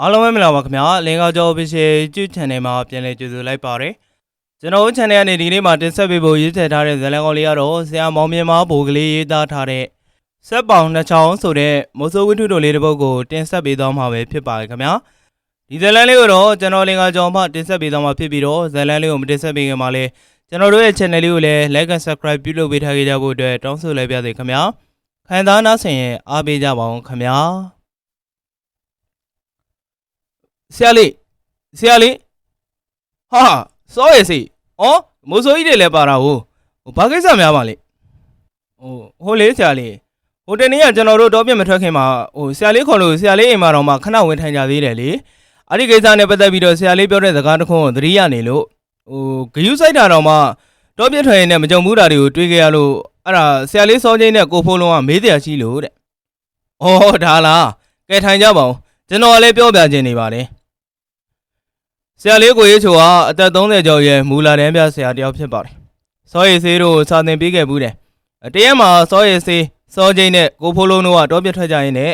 အားလုံးပဲမင်္ဂလာပါခင်ဗျာလင်္ကာကျော် official YouTube channel မှာပြန်လည်ကြိုဆိုလိုက်ပါတယ်ကျွန်တော်တို့ channel ကနေဒီနေ့မှာတင်ဆက်ပေးဖို့ရည်ထည့်ထားတဲ့ဇာတ်လမ်းကောင်းလေးကတော့ဆရာမောင်မြင်မဘိုကလေးရေးသားထားတဲ့စက်ပေါင်နှစ်ချောင်းဆိုတဲ့မိုးစိုးဝိထုတို့လေးတစ်ပုဒ်ကိုတင်ဆက်ပေးသွားမှာပဲဖြစ်ပါတယ်ခင်ဗျာဒီဇာတ်လမ်းလေးကိုတော့ကျွန်တော်လင်္ကာကျော်မှတင်ဆက်ပေးသွားမှာဖြစ်ပြီးတော့ဇာတ်လမ်းလေးကိုမတင်ဆက်ပေးခင်မှာလဲကျွန်တော်တို့ရဲ့ channel လေးကိုလည်း like and subscribe ပြုလုပ်ပေးထားကြဖို့အတွက်တောင်းဆိုလိုက်ပါရစေခင်ဗျာခံစားနာဆင်ရင်အားပေးကြပါအောင်ခင်ဗျာ ဆရာလေးဆရာလေးဟာစောရစီဩမိုးစိုးကြီးတွေလည်းပါတာဟုတ်ဟိုဘာကိစ္စများပါလဲဟိုဟိုလေဆရာလေးဟိုတနေ့ကကျွန်တော်တို့တော့ပြတ်မထွက်ခင်မှာဟိုဆရာလေးခေါ်လို့ဆရာလေးအိမ်မှာတော့မှခဏဝင်ထိုင်ကြသေးတယ်လေအဲ့ဒီကိစ္စနဲ့ပတ်သက်ပြီးတော့ဆရာလေးပြောတဲ့စကားတစ်ခုကိုသတိရနေလို့ဟိုဂယုစိုက်တာတော့မှတော့ပြတ်ထွက်ရင်လည်းမကြုံဘူးတာတွေကိုတွေးကြရလို့အဲ့ဒါဆရာလေးစောချင်းနဲ့ကိုဖိုးလုံးကမေးတရားရှိလို့တဲ့ဩဒါလားကဲထိုင်ကြပါဦးကျွန်တော်ကလည်းပြောပြခြင်းနေပါတယ် ဆရာလေးကိုရေးချိုဟာအသက်30ကျော်ရဲ့မူလာတန်းပြဆရာတစ်ယောက်ဖြစ်ပါတယ်။စောရည်ဆေးတို့စာသင်ပေးခဲ့ဘူးတယ်။တရက်မှာစောရည်ဆေးစောချင်းနဲ့ကိုဖိုးလုံးတို့ကတော့ပြတ်ထွက်ကြရင်နဲ့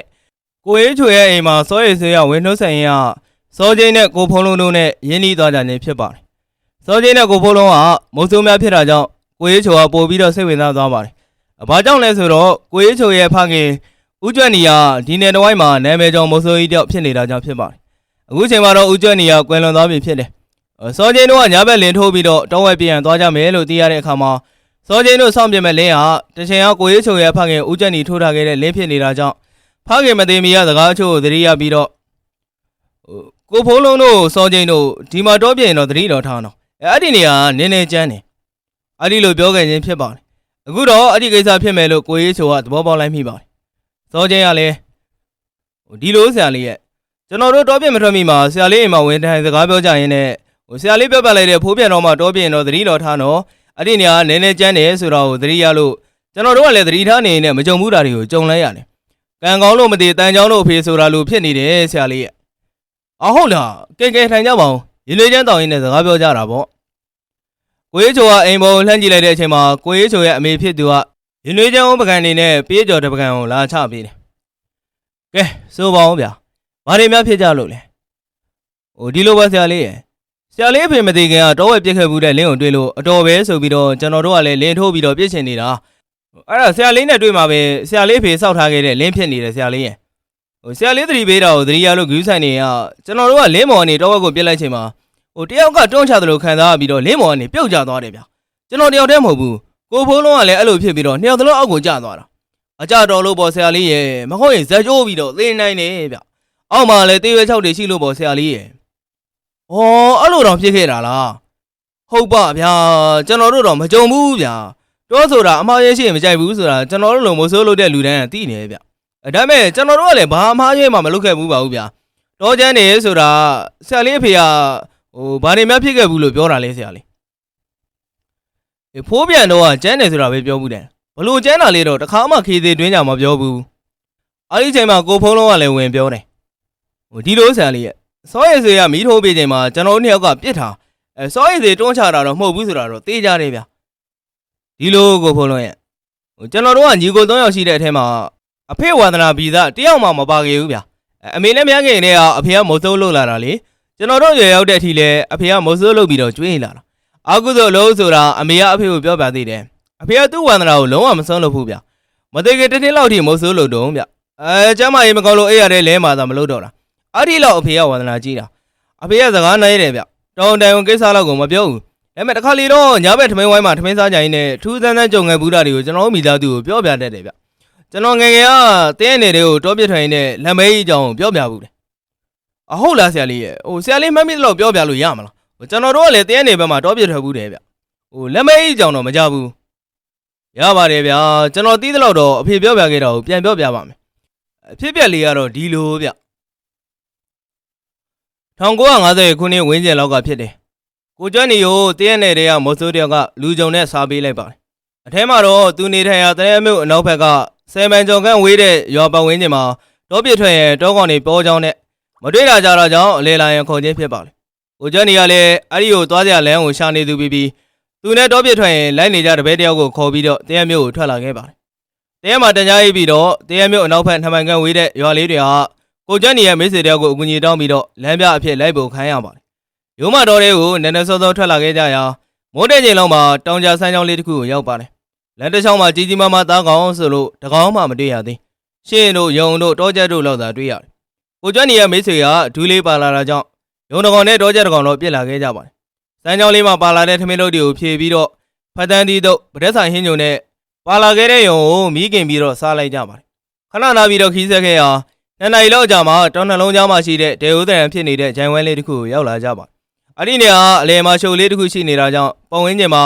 ကိုရေးချိုရဲ့အိမ်မှာစောရည်ဆေးကဝင်နှုတ်ဆိုင်ရင်ကစောချင်းနဲ့ကိုဖိုးလုံးတို့နဲ့ရင်းနှီးသွားကြခြင်းဖြစ်ပါတယ်။စောချင်းနဲ့ကိုဖိုးလုံးကမုံဆိုးများဖြစ်တာကြောင့်ကိုရေးချိုကပို့ပြီးတော့စိတ်ဝင်စားသွားပါတယ်။ဘာကြောင့်လဲဆိုတော့ကိုရေးချိုရဲ့ဖခင်ဦးကျွတ်နီကဒီနယ်တစ်ဝိုက်မှာနာမည်ကျော်မုံဆိုးကြီးတယောက်ဖြစ်နေတာကြောင့်ဖြစ်ပါတယ်။ အခုချိန်မှာတော့ဦးကျွတ်နေရကွယ်လွန်သွားပြီဖြစ်တယ်။စောချင်းတို့ကညာဘက်လင်ထိုးပြီးတော့တောဝက်ပြန်သွားကြမယ်လို့သိရတဲ့အခါမှာစောချင်းတို့စောင့်ပြမဲ့လင်းဟာတချင်ကကိုရေးချုံရဲ့ဖခင်ဦးကျွတ်နေထိုးထားခဲ့တဲ့လင်းဖြစ်နေတာကြောင့်ဖခင်မသိမီရစကားအချို့ကိုသတိရပြီးတော့ဟိုကိုဖိုးလုံးတို့စောချင်းတို့ဒီမှာတော့ပြင်တော့သတိတော်ထားတော့အဲ့ဒီနေရာကနင်းနေချမ်းတယ်။အဲ့ဒီလိုပြောခဲ့ခြင်းဖြစ်ပါတယ်။အခုတော့အဲ့ဒီကိစ္စဖြစ်မယ်လို့ကိုရေးချုံကသဘောပေါက်လိုက်မိပါတယ်။စောချင်းကလည်းဟိုဒီလိုဆရာလေးရဲ့ ကျွန်တော်တို့တောပြင့်မထွက်မိမှာဆရာလေးအိမ်မှာဝင်ထိုင်စကားပြောကြရင်းနဲ့ဟိုဆရာလေးပြောပြလိုက်တဲ့ဖိုးပြန်တော့မှတောပြင့်တော့သတိတော်ထားတော့အဲ့ဒီနေရာကနည်းနည်းကျန်းတယ်ဆိုတော့သတိရလို့ကျွန်တော်တို့ကလည်းသတိထားနေနေမကြုံဘူးတာတွေကိုကြုံလိုက်ရတယ်။ကံကောင်းလို့မတည်တန်ချောင်းလို့အဖေဆိုတာလို့ဖြစ်နေတယ်ဆရာလေးရဲ့။အဟုတ်လားကဲကဲထိုင်ကြပါဦး။ရေလွေးချမ်းတောင်းရင်းနဲ့စကားပြောကြတာပေါ့။ကိုရေးချိုကအိမ်ပေါ်လှမ်းကြည့်လိုက်တဲ့အချိန်မှာကိုရေးချိုရဲ့အမေဖြစ်သူကရေလွေးချမ်းပကံနေနဲ့ပြေးကြော်တဲ့ပကံကိုလာချပေးတယ်။ကဲစိုးပါအောင်ဗျာ။ ဘာတွေများဖြစ်ကြလို့လဲဟိုဒီလိုပါဆရာလေးရယ်ဆရာလေးအဖေမသိခင်ကတော့ဝက်ပြစ်ခဲ့ဘူးတဲ့လင်းကိုတွေ့လို့အတော်ပဲဆိုပြီးတော့ကျွန်တော်တို့ကလည်းလင်းထိုးပြီးတော့ပြစ်ချင်နေတာအဲ့ဒါဆရာလေးနဲ့တွေ့မှာပဲဆရာလေးအဖေစောက်ထားခဲ့တဲ့လင်းဖြစ်နေတယ်ဆရာလေးရယ်ဟိုဆရာလေးသတိပေးတာကိုသတိရလို့ဂူးဆိုင်နေရကျွန်တော်တို့ကလင်းမော်ကနေတော့ဝက်ကိုပြစ်လိုက်ချိန်မှာဟိုတယောက်ကတွန်းချသလိုခံစားပြီးတော့လင်းမော်ကနေပြုတ်ကျသွားတယ်ဗျကျွန်တော်တယောက်တည်းမဟုတ်ဘူးကိုဖိုးလုံးကလည်းအဲ့လိုဖြစ်ပြီးတော့နှစ်ယောက်သလုံးအောက်ကိုကျသွားတာအကြတော်လို့ပေါ့ဆရာလေးရယ်မဟုတ်ရင်ဇက်ကျိုးပြီးတော့သေနိုင်တယ်ဗျ အောက်မှာလည်းတေးရွယ်ချောက်တွေရှိလို့ပေါ့ဆရာလေးရယ်။အော်အဲ့လိုတော့ဖြစ်ခဲ့တာလား။ဟုတ်ပါဗျာကျွန်တော်တို့တော့မကြုံဘူးဗျာ။တောဆိုတာအမှားရရှိရင်မကြိုက်ဘူးဆိုတာကျွန်တော်တို့လိုမဆိုးလို့တဲ့လူတန်းကသိနေဗျ။အဲဒါပေမဲ့ကျွန်တော်တို့ကလည်းဘာအမှားရမှမလုပ်ခဲ့ဘူးပါဘူးဗျာ။တောချမ်းနေဆိုတာဆရာလေးအဖေကဟိုဘာတွေများဖြစ်ခဲ့ဘူးလို့ပြောတာလဲဆရာလေး။အေးဖိုးပြန်တော့ကကျန်းတယ်ဆိုတာပဲပြောဘူးတဲ့။ဘလို့ကျန်းတာလေးတော့တခါမှခေသေးတွင်းကြမပြောဘူး။အဲ့ဒီချိန်မှာကိုဖုံးလုံးကလည်းဝင်ပြောတယ် ဟိုဒီလိုဆန်လေးရဲ့စောရည်စေကမီးထိုးပေးချိန်မှာကျွန်တော်တို့နှစ်ယောက်ကပြစ်ထားအဲစောရည်စေတွန်းချတာတော့မဟုတ်ဘူးဆိုတာတော့သိကြတယ်ဗျဒီလိုကိုဖုံးလုံးရဲ့ဟိုကျွန်တော်တို့ကညီကို၃ယောက်ရှိတဲ့အထက်မှာအဖေဝါသနာဗီဇတယောက်မှမပါခဲ့ဘူးဗျအဲအမေနဲ့မြန်းခင်နဲ့ကအဖေကမုတ်ဆိုးလုပ်လာတာလေကျွန်တော်တို့ရွယ်ရောက်တဲ့အထိလဲအဖေကမုတ်ဆိုးလုပ်ပြီးတော့ကျွေးလာတာအာကုသို့လို့ဆိုတာအမေကအဖေကိုပြောပြသေးတယ်အဖေကသူ့ဝါသနာကိုလုံးဝမဆုံးလို့ဘူးဗျမသေးခင်တစ်နှစ်လောက်ထိမုတ်ဆိုးလုပ်တော့ဗျအဲကျမ်းမကြီးမကောင်းလို့အိပ်ရတဲ့လဲမှာသာမလုပ်တော့တာ အဲ့ဒီလောက်အဖေကဝါသနာကြီးတာအဖေကစကားနိုင်တယ်ဗျတောင်းတန်ဝင်ကိစ္စလောက်ကိုမပြောဘူးဒါပေမဲ့တစ်ခါလေတော့ညဘက်ထမင်းဝိုင်းမှာထမင်းစားကြရင်နဲ့ထူးဆန်းဆန်းကြုံငယ်ဘူးတာတွေကိုကျွန်တော်တို့မိသားစုကိုပြောပြတတ်တယ်ဗျကျွန်တော်ငယ်ငယ်ကတင်းနေတွေကိုတောပြထိုင်နဲ့လက်မဲကြီးအကြောင်းကိုပြောပြဘူးတယ်အဟုတ်လားဆရာလေးရဲ့ဟိုဆရာလေးမတ်မိတော့ပြောပြလို့ရမလားဟိုကျွန်တော်တို့ကလည်းတင်းနေဘက်မှာတောပြထွက်ဘူးတယ်ဗျဟိုလက်မဲကြီးအကြောင်းတော့မကြဘူးရပါတယ်ဗျာကျွန်တော်တီးတဲ့လောက်တော့အဖေပြောပြခဲ့တာကိုပြန်ပြောပြပါမယ်အဖြစ်ပြက်လေးကတော့ဒီလိုဗျ 1950ခုနှစ်ဝန်းကျင်လောက်ကဖြစ်တယ်။ကိုကျွမ်းနေကိုတရက်နဲ့တည်းကမော်ဆိုးတယောက်ကလူကြုံနဲ့စားပေးလိုက်ပါတယ်။အထဲမှာတော့သူနေထိုင်ရာတရဲမြို့အနောက်ဘက်ကဆယ်မန်ကျော်ခန့်ဝေးတဲ့ရွာပတ်ဝန်းကျင်မှာတောပြစ်ထွက်ရင်တောကောင်တွေပေါ်ကြောင်းနဲ့မတွေ့တာကြတော့ကြောင့်အလေလာရင်ခေါ်ခြင်းဖြစ်ပါလေ။ကိုကျွမ်းနေကလည်းအဲ့ဒီကိုသွားကြလမ်းကိုရှာနေသူပြီးပြီးသူနဲ့တောပြစ်ထွက်ရင်လိုက်နေကြတပည့်တယောက်ကိုခေါ်ပြီးတော့တရက်မြို့ကိုထွက်လာခဲ့ပါတယ်။တရက်မှာတန်ကြားရေးပြီးတော့တရက်မြို့အနောက်ဘက်နှမိုင်ခန့်ဝေးတဲ့ရွာလေးတွေဟာ ကိုကျန်းနေရဲ့မိတ်ဆွေတယောက်ကိုအကူအညီတောင်းပြီးတော့လမ်းပြအဖြစ်လိုက်ဖို့ခိုင်းရပါတယ်ရုံးမတော်တွေကိုနည်းနည်းစောစောထွက်လာခဲ့ကြရာမိုးတဲ့ချိန်လောက်မှာတောင်ကြဆန်းချောင်းလေးတစ်ခုကိုရောက်ပါတယ်လမ်းတစ်ချောင်းမှာကြီးကြီးမားမားသားကောင်ဆိုလို့တကောင်မှမတွေ့ရသေးရှင်းတို့ယုံတို့တောကျက်တို့လောက်သာတွေ့ရတယ်ကိုကျန်းနေရဲ့မိတ်ဆွေကဒူးလေးပါလာတာကြောင့်ယုံတကောင်နဲ့တောကျက်တကောင်တော့ပြစ်လာခဲ့ကြပါတယ်စမ်းချောင်းလေးမှာပါလာတဲ့ထမင်းတို့တွေကိုဖြည့်ပြီးတော့ဖတ်တန်းတီးတို့ပဒက်ဆိုင်ဟင်းညုံနဲ့ပါလာခဲ့တဲ့ယုံကိုမီးကင်ပြီးတော့စားလိုက်ကြပါတယ်ခဏနာပြီးတော့ခီးဆက်ခဲ့ရာ နှစ်နာရီလောက်ကြာမှတောင်နှလုံးကြားမှာရှိတဲ့ဒေဝသရံဖြစ်နေတဲ့ဂျိုင်ဝဲလေးတစ်ခုကိုရောက်လာကြပါအဲ့ဒီနေရာအလေမှာရှုပ်လေးတစ်ခုရှိနေတာကြောင့်ပုံဝင်းကျင်မှာ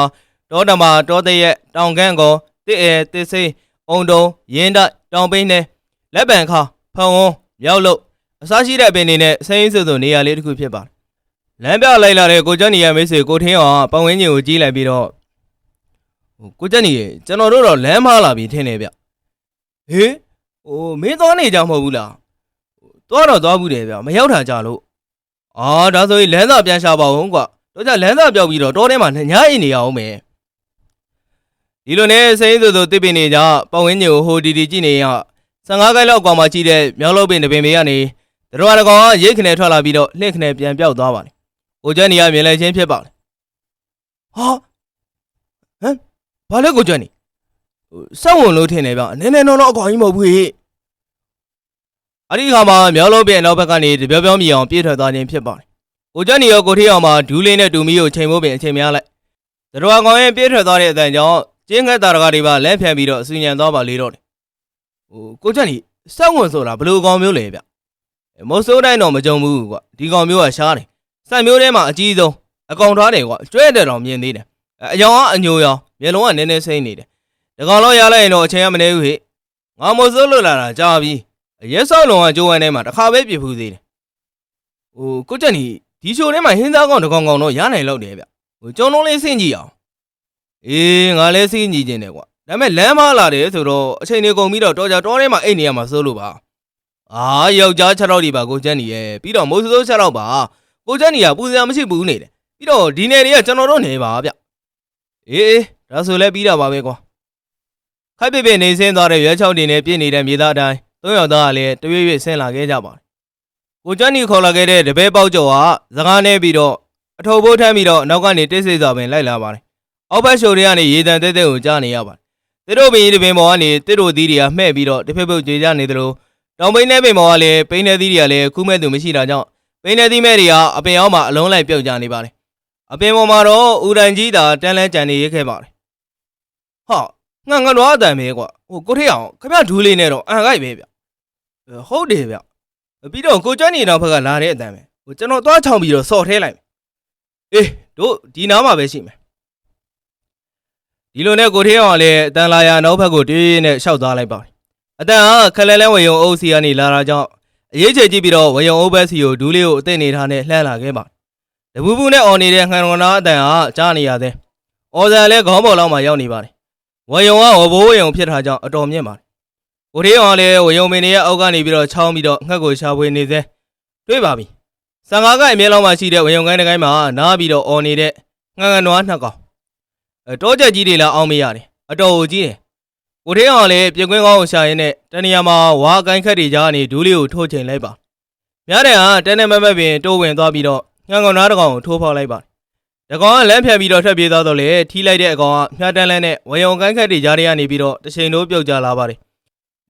တောတမာတောတရက်တောင်ကန့်ကောတစ်အဲတစ်စိအုံတုံရင်းတိုက်တောင်ပိန်းနဲ့လက်ပံခါဖုံဝန်းမြောက်လုတ်အစားရှိတဲ့ပင်တွေနဲ့စိမ့်စွစွနေရာလေးတစ်ခုဖြစ်ပါတယ်လမ်းပြလိုက်လာတဲ့ကိုကျန်းနီရဲ့မိတ်ဆွေကိုထင်းအောင်ကပုံဝင်းကျင်ကိုကြီးလိုက်ပြီးတော့ဟိုကိုကျန်းနီရေကျွန်တော်တို့တော့လမ်းမလာပြီထင်တယ်ဗျဟေးဟိုမင်းသွားနေကြမဟုတ်ဘူးလား သွားတော့သွားဘူးတယ်ဗျမရောက်တာကြလို့အာဒါဆိုရင်လမ်းစာပြန်ရှာပါဦးကွာတော့ကြလမ်းစာပြောက်ပြီးတော့တောထဲမှာညအိမ်နေရအောင်မယ်ဒီလိုနဲ့စိမ့်ဆိုဆိုတစ်ပင်နေကြပတ်ဝန်းကျင်ကိုဟိုဒီဒီကြည့်နေရ15ခိုင်လောက်ကွာမှကြည့်တဲ့မြောက်လုံးပင်တစ်ပင်လေးကနေတတော်တကောင်ကရိတ်ခနဲ့ထွက်လာပြီးတော့လှင့်ခနဲ့ပြန်ပြောက်သွားပါလေကိုကျန်းနေရမြင်လဲချင်းဖြစ်ပါလေဟာဟမ်ဘာလဲကိုကျန်းနေဟိုစောက်ဝင်လို့ထင်တယ်ဗျနည်းနည်းတော့တော့အကောင်ကြီးမဟုတ်ဘူးဟေ့ အဲ့ဒီခါမှာမြောက်လုံးပြဲနောက်ဘက်ကနေတပြောပြောမြည်အောင်ပြေးထွက်သွားခြင်းဖြစ်ပါတယ်။ကိုကျန်းနီရောကိုထေးအောင်မှာဒူးလေးနဲ့တူမီကိုချိန်ဖို့ပင်အချိန်များလိုက်။တတော်ကောင်ရင်ပြေးထွက်သွားတဲ့အတန်ကြောင့်ကျင်းငက်တာတကားတွေပါလက်ဖြန့်ပြီးတော့အစူညံသွားပါလေတော့တယ်။ဟိုကိုကျန်းနီစောက်ဝင်ဆိုတာဘယ်လိုကောင်မျိုးလဲဗျ။မော်ဆိုးတိုင်းတော့မကြုံဘူးကွာ။ဒီကောင်မျိုးကရှားတယ်။စိုက်မျိုးထဲမှာအကြီးဆုံးအကောင်ထားတယ်ကွာ။ကျွဲတဲ့တော်မြင်သေးတယ်။အယောင်ကအညိုရောင်မျက်လုံးကနည်းနည်းစိမ့်နေတယ်။ဒီကောင်တော့ရလိုက်ရင်တော့အချိန်ကမနေဘူးဟေ့။ငါမော်ဆိုးလွတ်လာတာကြာပြီ။အ ရက်ဆောက်လုံကကြိုးဝမ်းထဲမှာတစ်ခါပဲပြစ်ဖူးသေးတယ်။ဟိုကိုတက်နီဒီရှိုထဲမှာဟင်းသားကောင်တစ်ကောင်ကောင်တော့ရနိုင်လောက်တယ်ဗျ။ဟိုကျွန်တော်လေးစင့်ကြည့်အောင်။အေးငါလည်းစင့်ကြည့်ခြင်းတယ်ကွာ။ဒါပေမဲ့လမ်းမလာတယ်ဆိုတော့အချိန်တွေကုန်ပြီးတော့တော်ကြတောထဲမှာအိတ်နေရမှာစိုးလို့ပါ။အာယောက်ျား6တော့ဒီပါကိုကျန်းနီရဲ့ပြီးတော့မိုးစိုး6တော့ပါ။ကိုကျန်းနီကပူစရာမရှိဘူးနေတယ်။ပြီးတော့ဒီနယ်တွေကကျွန်တော်တို့နေပါဗျ။အေးအေးဒါဆိုလည်းပြီးတာပါပဲကွာ။ခိုက်ပြပြနေစင်းသွားတဲ့ရွက်ချောက်တင်နဲ့ပြည့်နေတဲ့မြေသားအတိုင်း သုံးယောက်သားကလည်းတရွေ့ရွေ့ဆင်းလာခဲ့ကြပါတယ်။ကိုကျန်းနီခေါ်လာခဲ့တဲ့တပည့်ပေါက်ကျော်ကစကားနဲ့ပြီးတော့အထုပ်ဘိုးထမ်းပြီးတော့နောက်ကနေတိတ်ဆိတ်စွာပင်လိုက်လာပါတယ်။အောက်ဘက်ရှိုတွေကနေရေတံတဲတဲကိုကြားနေရပါတယ်။တစ်တို့ပင်ဒီပင်ပေါ်ကနေတစ်တို့သီးတွေကမှဲ့ပြီးတော့တစ်ဖက်ဖက်ကြေကြနေသလိုတောင်ပိန်းတဲ့ပင်ပေါ်ကလည်းပိန်းတဲ့သီးတွေကလည်းခုမဲ့သူမရှိတာကြောင့်ပိန်းတဲ့သီးမဲ့တွေကအပင်အောက်မှာအလုံးလိုက်ပြုတ်ကြနေပါတယ်။အပင်ပေါ်မှာတော့ဦးတန်ကြီးတာတန်းလန်းကြံနေရခဲ့ပါတယ်။ဟာငါငါတော့အတန်ပဲကွာ။ဟိုကိုထေးအောင်ခမဒူးလေးနဲ့တော့အန်ကိုက်ပဲဗျ။အဲ ဟုတ်တယ်ဗျပြီးတော့ကိုကျွမ်းနေတော့ဘက်ကလာတဲ့အတန်ပဲဟိုကျွန်တော်သွားချောင်ပြီးတော့စော်ထဲလိုက်မယ်အေးတို့ဒီနားမှာပဲရှိမယ်ဒီလိုနဲ့ကိုထေးအောင်ကလည်းအတန်လာရနောက်ဘက်ကိုတေးနဲ့ရှောက်သွားလိုက်ပါတယ်အတန်ကခလဲလဲဝေယုံအုပ်စီကနေလာတာကြောင့်အရေးချေကြည့်ပြီးတော့ဝေယုံအုပ်ဘက်စီကိုဒူးလေးကိုအသိနေထားနဲ့လှမ်းလာခဲ့ပါတယ်တပူးပူးနဲ့အော်နေတဲ့ခံတော်နာအတန်ကကြားနေရသေးအော်ဇန်လည်းခေါင်းပေါ်လောက်မှရောက်နေပါတယ်ဝေယုံကဝဘိုးဝေယုံဖြစ်တာကြောင့်အတော်မြင့်ပါတယ် ကိုထေးအောင်လည်းဝယုံမင်းရဲ့အောက်ကနေပြီးတော့ချောင်းပြီးတော့ငှက်ကိုရှာဖွေနေစေတွေ့ပါပြီ။15ကိုင်အမြဲလောက်မှရှိတဲ့ဝယုံကိုင်းတစ်ကိုင်းမှာနားပြီးတော့អော်နေတဲ့ငှက်ငနွားနှစ်ကောင်အဲတောချက်ကြီးတွေလာအောင်မရတယ်အတော်ကိုကြီးတယ်။ကိုထေးအောင်လည်းပြင်ကွင်းကောင်းကိုရှာရင်းနဲ့တနေရာမှာဝါကိုင်းခက်တွေကြားကနေဒူးလေးကိုထိုးချိန်လိုက်ပါ။များတယ်ဟာတန်းနေမမက်ပင်တိုးဝင်သွားပြီးတော့ငှက်ငနွားတစ်ကောင်ကိုထိုးဖောက်လိုက်ပါ။တကောင်ကလမ်းဖြတ်ပြီးတော့ထွက်ပြေးသွားတော့လေထီးလိုက်တဲ့အကောင်ကမြားတန်းလန်းနဲ့ဝယုံကိုင်းခက်တွေကြားထဲကနေပြီးတော့တစ်ချိန်လုံးပြုတ်ကျလာပါတယ်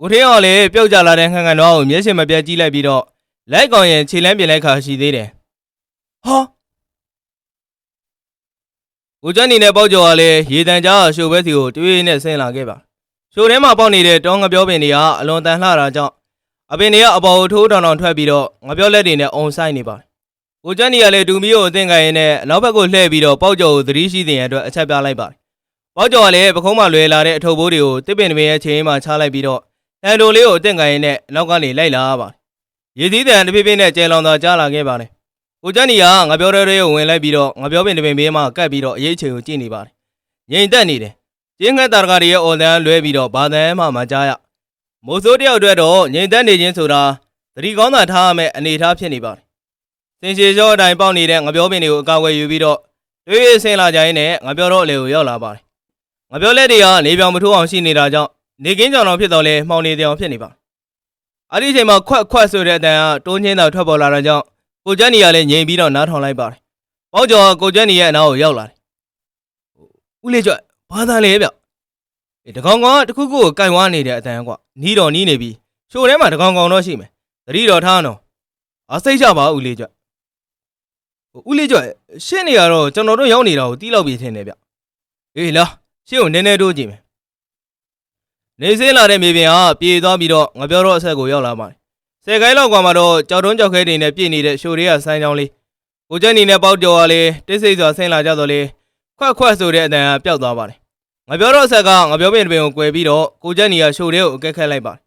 ကိုထေးအောင်လည်းပြုတ်ကြလာတဲ့ခန့်ခန့်တော့ကိုမျက်ရှင်မပြတ်ကြည့်လိုက်ပြီးတော့လိုက်ကောင်ရင်ခြေလမ်းပြင်လိုက်ခါရှိသေးတယ်။ဟာကိုကျန်းနေနဲ့ပေါက်ကျော်ကလည်းရေတံကြားရှိုးဘဲစီကိုတွေးနဲ့ဆင်းလာခဲ့ပါ။ရှိုးထဲမှာပေါက်နေတဲ့တောင်းငပြောပင်တွေကအလွန်တန်လှတာကြောင့်အပင်တွေကအပေါ်ကိုထိုးတောင်တောင်ထွက်ပြီးတော့ငပြောလက်တွေနဲ့အုံဆိုင်နေပါတယ်။ကိုကျန်းနေကလည်းဒူမီကိုအသင်ခံရင်းနဲ့အနောက်ဘက်ကိုလှည့်ပြီးတော့ပေါက်ကျော်ကိုသတိရှိတဲ့အတွက်အချက်ပြလိုက်ပါတယ်။ပေါက်ကျော်ကလည်းပခုံးမှလွယ်လာတဲ့အထုပ်ဘိုးတွေကိုတစ်ပင်တစ်ပင်ရဲ့ချိန်မှာချလိုက်ပြီးတော့ ဟန်ဒိုလေးကိုအင့်ကန်ရင်းနဲ့နောက်ကနေလိုက်လာပါရေသီးတန်တစ်ပြည့်ပြည့်နဲ့ကျဲလောင်သာကြားလာခဲ့ပါတယ်ကိုကျန်းနီကငါပြောတဲ့တွေကိုဝင်လိုက်ပြီးတော့ငါပြောပင်တစ်ပင်ဘေးမှာကတ်ပြီးတော့အရေးချိန်ကိုကြည့်နေပါတယ်ငိန်တက်နေတယ်ကျင်းငတ်တာရကတွေရဲ့အော်တန်လွဲပြီးတော့ဘာတန်မှမကြားရမိုးစိုးတယောက်အတွက်တော့ငိန်တက်နေခြင်းဆိုတာသတိကောင်းတာထားရမယ့်အနေအထားဖြစ်နေပါတယ်စင်ရှည်ကျော်အတိုင်းပေါက်နေတဲ့ငါပြောပင်တွေကိုအကာအကွယ်ယူပြီးတော့တွေးရဆင်းလာကြရင်းနဲ့ငါပြောတော့အလေကိုရောက်လာပါတယ်ငါပြောလက်တွေကနေပြောင်မထိုးအောင်ရှိနေတာကြောင့် နေကင်းကြောင်တော်ဖြစ်တော့လဲမှောင်နေတယ်အောင်ဖြစ်နေပါအဲ့ဒီအချိန်မှာခွက်ခွက်ဆိုတဲ့အတန်ကတိုးချင်းသာထွက်ပေါ်လာတာကြောင့်ကိုကျန်းနီကလည်းငြိမ်ပြီးတော့နားထောင်လိုက်ပါတယ်ပေါက်ကျော်ကကိုကျန်းနီရဲ့အနားကိုရောက်လာတယ်ဦးလေးကျွတ်ဘာသာလဲဗျအေးတကောင်ကောင်ကတစ်ခုခုကိုကင်ဝါနေတဲ့အတန်ကွာနီးတော်နီးနေပြီရှိုးထဲမှာတကောင်ကောင်တော့ရှိမယ်သတိတော်ထားတော့အစိတ်ချပါဦးလေးကျွတ်ဦးလေးကျွတ်ရှင်းနေရတော့ကျွန်တော်တို့ရောက်နေတာကိုတီးလောက်ပြီးထင်တယ်ဗျအေးလားရှင်းကိုနည်းနည်းတိုးကြည့်မယ် နေစင်းလာတဲ့မြေပြင်ဟာပြေသွားပြီးတော့ငါပြောတော့အဆက်ကိုရောက်လာပါတယ်။ဆယ်ကိုင်းလောက်ကွာမှာတော့ကြောက်တုံးကြောက်ခဲတွေနဲ့ပြည့်နေတဲ့ရှိုတွေကဆိုင်းချောင်းလေးကိုကျက်နီနဲ့ပေါက်ကြော်ကလေးတိတ်ဆိတ်စွာဆင်းလာကြတော့လေခွက်ခွက်ဆိုတဲ့အတန်ကပျောက်သွားပါတယ်။ငါပြောတော့အဆက်ကငါပြောပင်တပင်ကိုကွယ်ပြီးတော့ကိုကျက်နီကရှိုတွေကိုအကက်ခတ်လိုက်ပါတယ်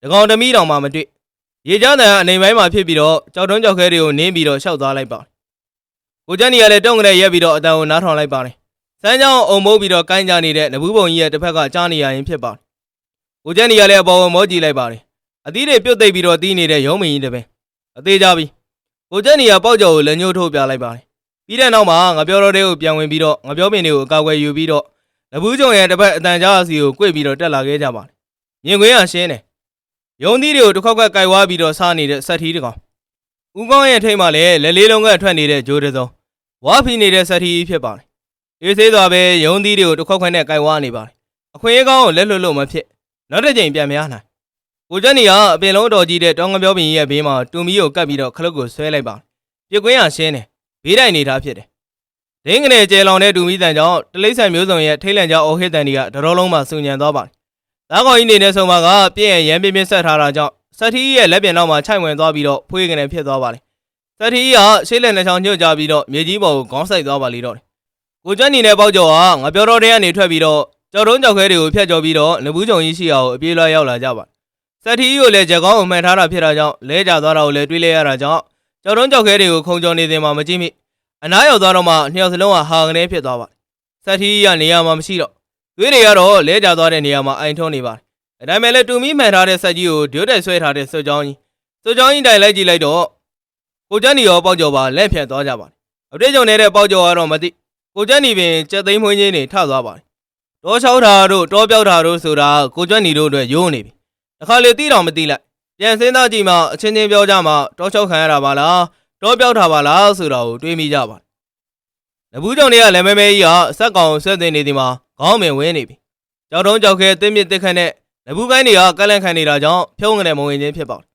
။တကောင်တမီတောင်မှမတွေ့။ရေချမ်းတန်ကအနေပိုင်းမှာဖြစ်ပြီးတော့ကြောက်တုံးကြောက်ခဲတွေကိုနင်းပြီးတော့ရှောက်သွားလိုက်ပါတယ်။ကိုကျက်နီကလည်းတုံးကလေးရက်ပြီးတော့အတန်ကိုနားထောင်လိုက်ပါတယ်။စမ်းချောင်းအုံမိုးပြီးတော့ကိုင်းကြနေတဲ့နဘူးပုံကြီးရဲ့တစ်ဖက်ကကြားနေရရင်ဖြစ်ပါတယ် ကိုကျန်းနီကလည်းအပေါ်ဝင်မောကြည့်လိုက်ပါတယ်အသီးတွေပြုတ်သိပ်ပြီးတော့တီးနေတဲ့ရုံးမင်းကြီးတစ်ပင်အသေးကြပြီကိုကျန်းနီကပေါက်ကြော်ကိုလက်ညှိုးထိုးပြလိုက်ပါတယ်ပြီးတဲ့နောက်မှာငါပြောတော့တဲ့ကိုပြန်ဝင်ပြီးတော့ငါပြောပင်တွေကိုအကာအကွယ်ယူပြီးတော့နဘူးကျုံရဲ့တစ်ဖက်အတန်ကြားအစီကို꿰ပြီးတော့တက်လာခဲ့ကြပါတယ်မြင်ကွင်းကရှင်းတယ်ရုံးသီးတွေကိုတစ်ခေါက်ကကြိုက်ဝါပြီးတော့စားနေတဲ့ဆက်ထီးတစ်ကောင်ဦးကောင်းရဲ့ထိတ်မှလည်းလက်လေးလုံးကထွက်နေတဲ့ဂျိုးတစ်စုံဝါဖီနေတဲ့ဆက်ထီးဖြစ်ပါတယ်အေးသေးစွာပဲရုံးသီးတွေကိုတစ်ခေါက်ခွနဲ့ကြိုက်ဝါနေပါတယ်အခွင့်အကောင်းကိုလက်လွတ်လို့မဖြစ် နောက်တစ်ကြိမ်ပြန်များနိုင်ကိုကျန်းနီကအပင်လုံးတော်ကြီးတဲ့တောင်ကပြောပင်ကြီးရဲ့ဘေးမှာတူမီကိုကပ်ပြီးတော့ခလုတ်ကိုဆွဲလိုက်ပါပြစ်ကွင်းရရှင်းတယ်ဘေးတိုင်နေတာဖြစ်တယ်ဒင်းကနေကျဲလောင်တဲ့တူမီတန်ကြောင့်တလိမ့်ဆန်မျိုးစုံရဲ့ထိတ်လန့်ကြောင်းအော်ဟစ်တန်တွေကတတော်လုံးမှစုညံသွားပါတယ်သားကောင်ကြီးနေတဲ့ဆုံမှာကပြည့်ရဲ့ရမ်းပြင်းပြင်းဆက်ထားတာကြောင့်စက်ထီးရဲ့လက်ပြင်နောက်မှာခြိုက်ဝင်သွားပြီးတော့ဖွေးကနေဖြစ်သွားပါတယ်စက်ထီးကရှေ့လက်နှစ်ချောင်းညှို့ကြပြီးတော့မြေကြီးပေါ်ကိုခေါင်းဆိုင်သွားပါလိမ့်တော့တယ်ကိုကျန်းနီနဲ့ပေါက်ကျော်ကငါပြောတော့တဲ့ကနေထွက်ပြီးတော့ ကြောက်တုံးကြောက်ခဲတွေကိုဖျက်ကျော်ပြီးတော့နဘူးချုံကြီးရှိအောင်အပြေးလွှားရောက်လာကြပါစက်ထီကိုလည်းကြက်ကောင်းကိုမှန်ထားတာဖြစ်တာကြောင့်လဲကျသွားတာကိုလည်းတွေးလဲရတာကြောင့်ကြောက်တုံးကြောက်ခဲတွေကိုခုံကျော်နေစဉ်မှာမကြည့်မိအနားရောက်သွားတော့မှနှစ်ယောက်စလုံးကဟာကနေဖြစ်သွားပါစက်ထီကနေရာမှာမရှိတော့သွေးတွေကတော့လဲကျသွားတဲ့နေရာမှာအိုင်ထုံးနေပါတယ်ဒါပေမဲ့လည်းတူမီမှန်ထားတဲ့စက်ကြီးကိုဒွတ်တက်ဆွဲထားတဲ့စွတ်ကြောင်းကြီးစွတ်ကြောင်းကြီးတိုင်လိုက်ကြည့်လိုက်တော့ကိုကျန်းနီရောပေါက်ကျော်ပါလက်ဖြတ်သွားကြပါတယ်အပြည့်ကြုံနေတဲ့ပေါက်ကျော်ကတော့မသိကိုကျန်းနီပင်ကြက်သိမ်းမွှင်းချင်းနေထသွားပါတယ် တောချောက်တာတို့တောပြောက်တာတို့ဆိုတာကိုကျွတ်ညီတို့အတွက်ရိုးနေပြီတခါလေတီးတော်မတီးလိုက်ပြန်စင်းသားကြည့်မှအချင်းချင်းပြောကြမှတောချောက်ခံရတာပါလားတောပြောက်တာပါလားဆိုတာကိုတွေးမိကြပါနဘူးကြောင့်တွေကလည်းမဲမဲကြီးကစက်ကောင်ဆွဲတင်နေဒီမှာခေါင်းမင်ဝင်းနေပြီကြောက်တုံးကြောက်ခဲတင်းမြစ်တက်ခတ်နဲ့နဘူးကိုင်းတွေကကလန့်ခံနေတာကြောင့်ဖြုံးငနဲ့မဝင်ချင်းဖြစ်ပါတယ်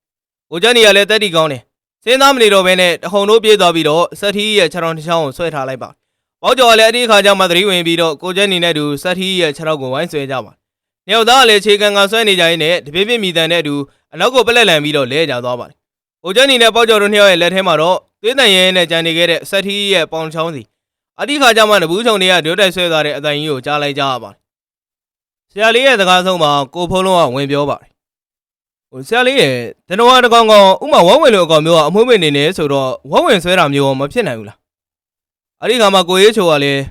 ကိုကျွတ်ညီကလည်းတက်တီကောင်းတယ်စင်းသားမနေတော့ဘဲနဲ့တဟုန်တို့ပြေးသွားပြီးတော့စက်ထီးရဲ့ခြေထောင်တစ်ချောင်းကိုဆွဲထားလိုက်ပါ ပေါက်ကျော်ကလည်းအဒီခါကျမှသတိဝင်ပြီးတော့ကိုကျဲနေနဲ့တူစက်ထီးရဲ့ခြေထောက်ကိုဝိုင်းဆွဲကြပါ။နှစ်ယောက်သားကလည်းခြေကန်ကဆွဲနေကြရင်းနဲ့တပြည့်ပြည့်မိတန်နဲ့အတူအနောက်ကိုပလက်လန်ပြီးတော့လဲကျသွားပါတယ်။ကိုကျဲနေနဲ့ပေါက်ကျော်တို့နှစ်ယောက်ရဲ့လက်ထဲမှာတော့သွေးတန်ရဲနဲ့ကြံနေခဲ့တဲ့စက်ထီးရဲ့ပေါင်ချောင်းစီအဒီခါကျမှနဘူးချုံတွေကဒွတ်တိုက်ဆွဲသွားတဲ့အတိုင်ကြီးကိုကြားလိုက်ကြရပါတယ်။ဆရာလေးရဲ့စကားဆုံးမှာကိုဖုံးလုံးကဝင်ပြောပါတယ်။ဟိုဆရာလေးရဲ့တနဝါတကောင်ကောင်ဥမာဝဝဝင်လိုအကောင်မျိုးကအမှုမနေနေဆိုတော့ဝဝဝင်ဆွဲတာမျိုးမဖြစ်နိုင်ဘူးလား အဲ့ဒီခါမှာကိုရေးချိုကလည်း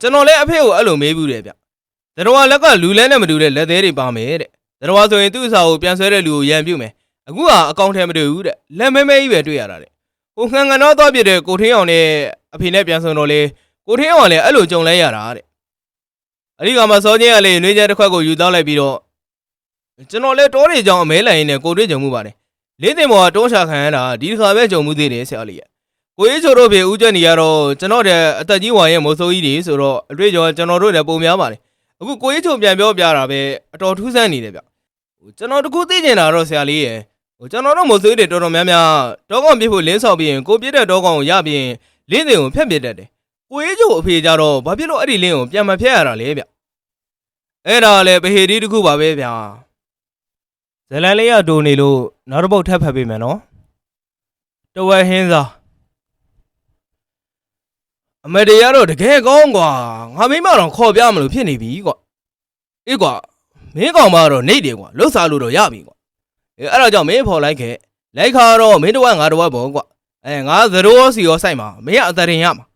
ကျွန်တော်လည်းအဖေကိုအဲ့လိုမေးဘူးတယ်ဗျ။တတော်ကလက်ကလူလဲနဲ့မတူတဲ့လက်သေးတွေပါမယ်တဲ့။တတော်ဆိုရင်သူ့အစာကိုပြန်ဆွဲတဲ့လူကိုရန်ပြုတ်မယ်။အခုကအကောင့်ထဲမတွေ့ဘူးတဲ့။လက်မဲမဲကြီးပဲတွေ့ရတာတဲ့။ဟိုငံငံတော့သွားပြတဲ့ကိုထင်းအောင်နဲ့အဖေနဲ့ပြန်ဆုံတော့လေကိုထင်းအောင်ကလည်းအဲ့လိုကြုံလဲရတာတဲ့။အဲ့ဒီခါမှာစောချင်းကလည်းနှွေးချက်တစ်ခွက်ကိုယူတောင်းလိုက်ပြီးတော့ကျွန်တော်လည်းတောတွေကြောင်အမဲလိုက်ရင်းနဲ့ကိုတွေ့ကြုံမှုပါတယ်။လေးတင်ပေါ်ကတောရှာခံရတာဒီတစ်ခါပဲကြုံမှုသေးတယ်ဆရာလေးရဲ့ ကိုရေးချိုတို့ပြေဦးကျက်နေရတော့ကျွန်တော်တဲ့အသက်ကြီးဝါရဲ့မိုးဆိုးကြီးတွေဆိုတော့အတွေ့အကြုံကကျွန်တော်တို့လည်းပုံများပါတယ်အခုကိုရေးချိုပြန်ပြောပြတာပဲအတော်ထူးဆန်းနေတယ်ဗျဟိုကျွန်တော်တကူသိကျင်တာတော့ဆရာလေးရယ်ဟိုကျွန်တော်တို့မိုးဆိုးကြီးတွေတော်တော်များများတောကောင်ပြစ်ဖို့လင်းဆောက်ပြီးရင်ကိုပြစ်တဲ့တောကောင်ကိုရပြီးရင်လင်းတင်ကိုဖျက်ပစ်တတ်တယ်ကိုရေးချိုအဖေကြတော့ဘာဖြစ်လို့အဲ့ဒီလင်းကိုပြန်မဖျက်ရတာလဲဗျအဲ့ဒါလည်းပဟေဒီတစ်ခုပါပဲဗျာဇလန်လေးရဒိုနေလို့နောက်တစ်ပုတ်ထပ်ဖတ်ပေးမယ်နော်တဝက်ဟင်းစား အမေတရားတော့တကယ်ကောင်းကွာငါမိမတော့ခေါ်ပြမလို့ဖြစ်နေပြီကွာအေးကွာမင်းကောင်မတော့နေတယ်ကွာလွတ်စားလို့တော့ရပြီကွာအဲအဲ့ဒါကြောင့်မင်းဖော်လိုက်ခဲ့လိုက်ခါတော့မင်းတစ်ဝက်ငါတစ်ဝက်ပေါ့ကွာအဲငါသရိုးရောစီရောစိုက်မှာမင်းကအတရင်ရမှာ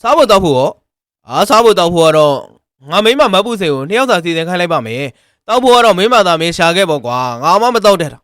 စားဖို့တောက်ဖို့ရောအားစားဖို့တောက်ဖို့ကတော့ငါမိမမတ်ပုစေကိုနှစ်ယောက်သာစီစဉ်ခိုင်းလိုက်ပါမယ်တောက်ဖို့ကတော့မင်းမသာမင်းရှာခဲ့ပေါ့ကွာငါမှမတောက်တတ်တာ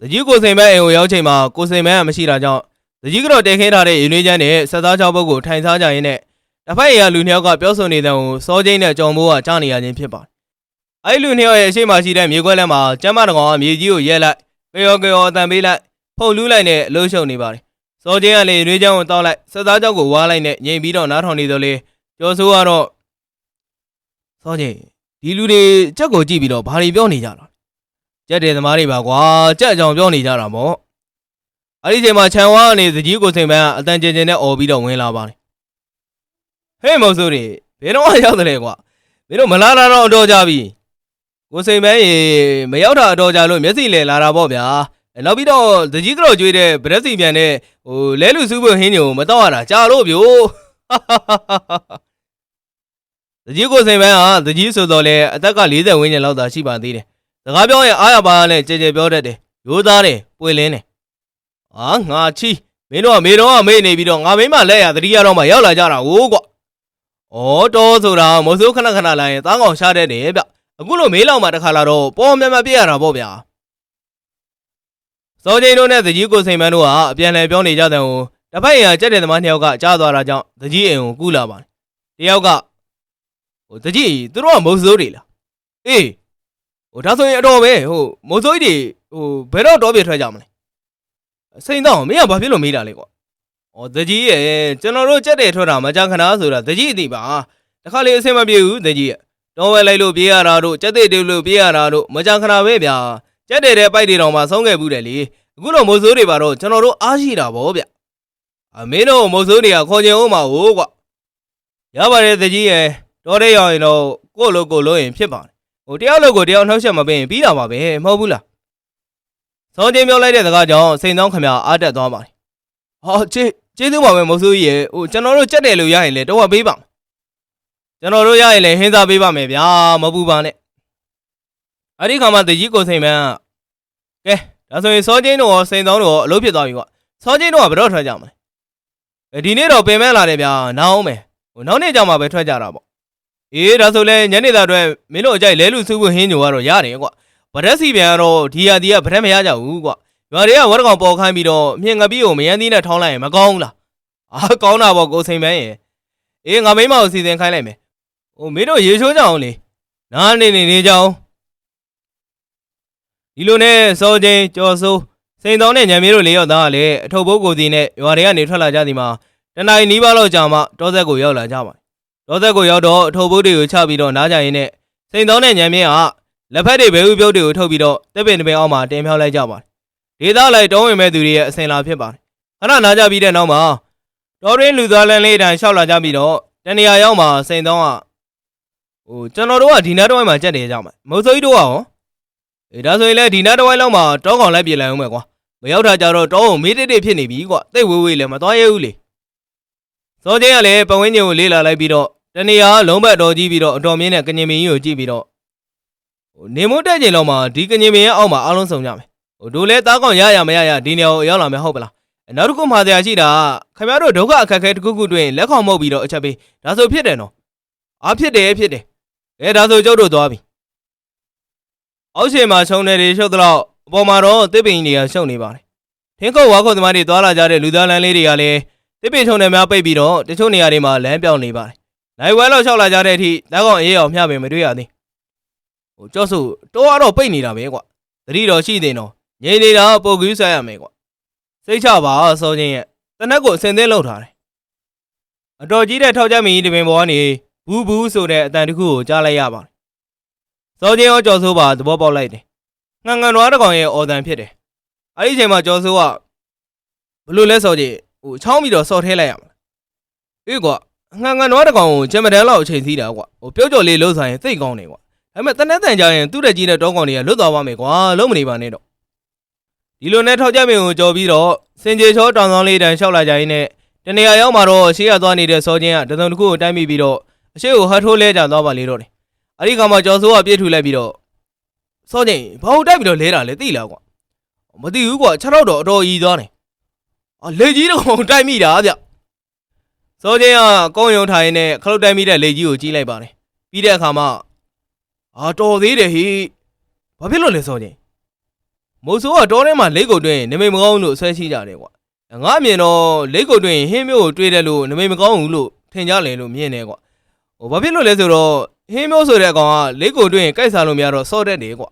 တကြီးကိုစိန်မဲအိမ်ကိုရောက်ချိန်မှာကိုစိန်မဲကမရှိတာကြောင့်။ တကြီးကတော့တဲခင်းထားတဲ့ယူနေချမ်းနဲ့ဆက်သားချောင်းဘုတ်ကိုထိုင်စားကြရင်းနဲ့တစ်ဖက်ရလူနှစ်ယောက်ကပြောဆိုနေတဲ့ကိုစောချင်းနဲ့ကြော်မိုးကကြားနေရခြင်းဖြစ်ပါတယ်။အဲ့လူနှစ်ယောက်ရဲ့အရှိမရှိတဲ့မြေခွက်လမ်းမှာကျမ်းမတကောင်ကမြေကြီးကိုရဲလိုက်ကြော်ကြော်အတန်ပေးလိုက်ဖုန်လူးလိုက်နဲ့အလို့ရှုံနေပါတယ်စောချင်းကလည်းရွေးချောင်းကိုတောက်လိုက်စက်သားကြောက်ကိုဝါလိုက်နဲ့ငိမ်ပြီးတော့နားထောင်နေတော့လေကျော်စိုးကတော့စောချင်းဒီလူတွေကြက်ကိုကြည့်ပြီးတော့ဘာတွေပြောနေကြတာကြက်တဲ့သမားတွေပါကွာကြက်အကြောင်ပြောနေကြတာပေါ့ အဲ့ဒီချိန်မှာခြံဝါကနေသကြီးကိုစိန်ပန်းကအတန်ကျင်ကျင်နဲ့អော်ပြီးတော့ဝင်လာပါတယ်ဟေးမောင်စိုးတွေဘယ်တော့မှရောက်တယ်လဲကွာမင်းတို့မလာတာတော့အတော်ကြပြီကိုစိန်မန်းရေမရောက်တာအတော်ကြာလို့မျက်စိလဲလာတာပေါ့ဗျာအဲနောက်ပြီးတော့သကြီးကတော်ကျွေးတဲ့ဗရက်စီပြန်တဲ့ဟိုလဲလူစုဖို့ဟင်းညိုမတော့ရတာကြာလို့ဗျို့သကြီးကိုစိန်မန်းဟာသကြီးဆိုတော့လေအသက်က40ဝန်းကျင်လောက်သာရှိပါသေးတယ်စကားပြောရင်အားရပါနဲ့ကြဲကြဲပြောတတ်တယ်ရိုးသားတယ်ပွေလင်းတယ် အာငါချီမင်းတို့ကမေတော်ကမေ့နေပြီးတော့ငါမင်းမလက်ရသတိရတော့မှရောက်လာကြတာဟိုးကွဩတော်ဆိုတာမစိုးခဏခဏလာရင်သားကောင်ရှားတတ်တယ်ဗျအခုလိုမေးလောက်မှတစ်ခါလာတော့ပေါ်မြတ်မြတ်ပြရတာပေါ့ဗျာစောချင်းတို့နဲ့သကြီးကိုစိန်မန်းတို့ကအပြန်လည်ပြောနေကြတဲ့ဟိုတစ်ဖက်ရင်ကကြက်တဲ့သမားနှစ်ယောက်ကကြားသွားတာကြောင့်သကြီးအိမ်ကိုကူးလာပါတယ်တယောက်ကဟိုသကြီးသူတို့ကမုတ်စိုးတွေလားအေးဟိုဒါဆိုရင်အတော်ပဲဟိုမုတ်စိုးကြီးတွေဟိုဘယ်တော့တော့ပြထွက်ကြမလဲ စိန်တော့မင်းကဘာဖြစ်လို့မေးတာလဲကွာဩသကြီးရဲ့ကျွန်တော်တို့ကြက်တဲ့ထွက်တာမကြခဏဆိုတာသကြီးအသိပါတခါလေအဆင်မပြေဘူးသကြီးရဲ့တော့ဝဲလိုက်လို့ပြေးရတာတို့ကြက်တဲ့တူလို့ပြေးရတာတို့မကြခဏပဲဗျာကြက်တဲ့တဲ့ပိုက်တွေတောင်မှဆုံးခဲ့ဘူးတယ်လေအခုတော့မိုးစိုးတွေပါတော့ကျွန်တော်တို့အားရှိတာဗောဗျအမင်းတို့မိုးစိုးတွေကခေါ်ကြအောင်ပါဟိုကွရပါတယ်တကြီးရဲ့တော်တဲ့ရောက်ရင်တော့ကို့လို့ကို့လို့ရင်ဖြစ်ပါတယ်ဟိုတယောက်လို့ကိုတယောက်နှောက်ရှက်မပင်းပြီးတာပါပဲမဟုတ်ဘူးလား စောချင်းပြောလိုက်တဲ့စကားကြောင့်စိန်သောင်းခမအားတက်သွားပါတယ်ဟောကျေးကျေးဇူးပါပဲမိုးစိုးကြီးရဲ့ဟိုကျွန်တော်တို့ကြက်တယ်လို့ရရင်လေတော့ပေးပါကျွန်တော်တို့ရရင်လည်းဟင်းစားပေးပါမယ်ဗျာမပူပါနဲ့အဲ့ဒီခါမှတကြီးကိုစိန်မန်းကဲဒါဆိုရင်စောချင်းတို့ရောစိန်သောင်းတို့ရောအလုပ်ဖြစ်သွားပြီကွာစောချင်းတို့ကဘယ်တော့ထွက်ကြမလဲအဲဒီနေ့တော့ပင်မလာတယ်ဗျာနားအောင်မယ်ဟိုနောက်နေ့ကျမှပဲထွက်ကြတာပေါ့အေးဒါဆိုလဲညနေသားအတွက်မင်းတို့အကြိုက်လဲလူစုဖို့ဟင်းညိုကတော့ရတယ်ကွာ ဗရက်စီပြန်ကတော့ဒီဟာဒီကဗရက်မရကြဘူးကွာရွာတွေကဝတ်ကောင်ပေါ်ခိုင်းပြီးတော့မြင်ငပီးကိုမယန်းသီးနဲ့ထောင်းလိုက်ရင်မကောင်းဘူးလားအာကောင်းတာပေါ့ကိုစိန်မန်းရေအေးငါမိမကိုစီစဉ်ခိုင်းလိုက်မယ်ဟိုမင်းတို့ရေချိုးကြအောင်လေနားနေနေနေကြအောင်ဒီလိုနဲ့စောချင်းကြော်စိုးစိန်တောင်းနဲ့ညံမီးတို့လေးယောက်သားကလည်းအထုပ်ဘုတ်ကိုစီနဲ့ရွာတွေကနေထွက်လာကြသည်မှာတနင်္လာနီးပါးလောက်ကြာမှတောဆက်ကိုရောက်လာကြပါတောဆက်ကိုရောက်တော့အထုပ်ဘုတ်တွေကိုချပြီးတော့နားကြရင်နဲ့စိန်တောင်းနဲ့ညံမီးက လက်ဖက်တွေဘဲဥပြုတ်တွေကိုထုတ်ပြီးတော့တက်ပင်တပင်အောက်မှာတင်ဖြောင်းလိုက်ကြပါတယ်ဒေသလိုက်တောင်းဝင်မဲ့သူတွေရဲ့အစင်လာဖြစ်ပါတယ်ခဏနားကြပြီးတဲ့နောက်မှာတော်ရင်းလူသားလန်းလေးအတိုင်းရှောက်လာကြပြီးတော့တနေရာရောက်မှာစိန်တောင်းကဟိုကျွန်တော်တို့ကဒီနားတစ်ဝိုင်းမှာကြက်တယ်ကြမှာမဟုတ်ဆိုကြီးတို့ကရောအေးဒါဆိုရင်လည်းဒီနားတစ်ဝိုင်းလောက်မှာတောကောင်လိုက်ပြင်လိုက်အောင်ပဲကွာမရောက်တာကြတော့တောကိုမေးတိတ်တိတ်ဖြစ်နေပြီကွာတိတ်ဝေးဝေးလည်းမသွားရဘူးလေစောချင်းကလည်းပဝင်းကျင်ကိုလေးလာလိုက်ပြီးတော့တနေရာလုံးဘက်တော်ကြီးပြီးတော့အတော်မြင့်တဲ့ကညင်မင်းကြီးကိုကြည့်ပြီးတော့ဟို နေမိုးတက်ကျင်လောက်မှာဒီကညင်မင်းရဲ့အောက်မှာအားလုံးစုံကြမယ်ဟိုတို့လည်းတားကောင်ရရမရရဒီနေရာကိုရောက်လာမယ်ဟုတ်ပလားအဲနောက်တစ်ခုမှာတရားရှိတာကခင်ဗျားတို့ဒုက္ခအခက်အခဲတစ်ခုခုတွင်လက်ခေါင်မှုတ်ပြီးတော့အချက်ပေးဒါဆိုဖြစ်တယ်နော်အားဖြစ်တယ်ဖြစ်တယ်အဲဒါဆိုကျုပ်တို့သွားပြီအောက်ရှင်မှာခြုံနေတွေရှုပ်တော့အပေါ်မှာတော့တစ်ပင်တွေကရှုပ်နေပါတယ်ထင်းခုတ်ဝါခုတ်သမားတွေသွားလာကြတဲ့လူသားလမ်းလေးတွေကလည်းတစ်ပင်ခြုံနေများပိတ်ပြီးတော့တချို့နေရာတွေမှာလမ်းပြောင်းနေပါတယ်နိုင်ဝဲလောက်လျှောက်လာကြတဲ့အထိလက်ကောင်အေးအောင်မျှပင်မတွေ့ရသေး ဟိုကြော့စုတော့ကတော့ပိတ်နေတာပဲကွာတတိတော်ရှိသေးတော့ငြိမ်နေတာပုတ်ကူးဆက်ရမယ်ကွာစိတ်ချပါစောချင်းရဲ့တနက်ကိုအစင်သင်းလောက်ထားတယ်အတော်ကြီးတဲ့ထောက်ကြမီတပင်ပေါ်ကနေဘူးဘူးဆိုတဲ့အတန်တစ်ခုကိုကြားလိုက်ရပါတယ်။စောချင်းရောကြော်ဆိုးပါသဘောပေါက်လိုက်တယ်။ငန်ငန်နွားတစ်ကောင်ရဲ့အော်တန်ဖြစ်တယ်။အဲ့ဒီအချိန်မှာကြော်ဆိုးကဘလို့လဲစောချင်းဟိုချောင်းပြီးတော့စော်ထဲလိုက်ရမှာ။အေးကွာငန်ငန်နွားတစ်ကောင်ကိုဂျမဒန်လောက်အချိန်စီးတာကွာ။ဟိုပြုတ်ကြော်လေးလှုပ်ဆိုင်ရင်သိတ်ကောင်းတယ်ကွာ။ ဒါပေမဲ့တနက်တန်ကြရင်သူ့တက်ကြီးတဲ့တောကောင်တွေကလွတ်သွားပါမယ်ကွာ။လုံးမနေပါနဲ့တော့။ဒီလိုနဲ့ထောက်ကြမင်းကိုကြော်ပြီးတော့စင်ကြေချောတောင်ဆောင်လေးတန်လျှောက်လာကြရင်းနဲ့တနေရာရောက်မှာတော့ရှေးရသွားနေတဲ့စောချင်းကတစုံတစ်ခုကိုတိုင်းမိပြီးတော့အရှိကိုဟတ်ထိုးလဲကြသွားပါလေတော့တယ်အဲ့ဒီကောင်မှကျော်စိုးကပြည့်ထူလိုက်ပြီးတော့စောချင်းဘာလို့တိုက်ပြီးတော့လဲတာလဲသိလားကွာမသိဘူးကွာ6တော့တော့အတော်ကြီးသွားတယ်အာလေကြီးတော့တိုက်မိတာဗျစောချင်းကကုန်းယုံထိုင်နေခလုတ်တိုက်မိတဲ့လေကြီးကိုကြီးလိုက်ပါတယ်ပြီးတဲ့အခါမှာ အာတော်သေးတယ်ဟိဘာဖြစ်လို့လဲစောချင်းမိုးဆိုးကတောထဲမှာလက်ကိုတွင်းနမိတ်မကောင်းလို့ဆွဲရှိကြတယ်ကွာငါအမြင်တော့လက်ကိုတွင်းဟင်းမျိုးကိုတွေးတယ်လို့နမိတ်မကောင်းဘူးလို့ထင်ကြလေလို့မြင်တယ်ကွာဟိုဘာဖြစ်လို့လဲဆိုတော့ဟင်းမျိုးဆိုတဲ့အကောင်ကလက်ကိုတွင်းရင်ကြိုက်စားလို့မရတော့စောတတ်တယ်ကွာ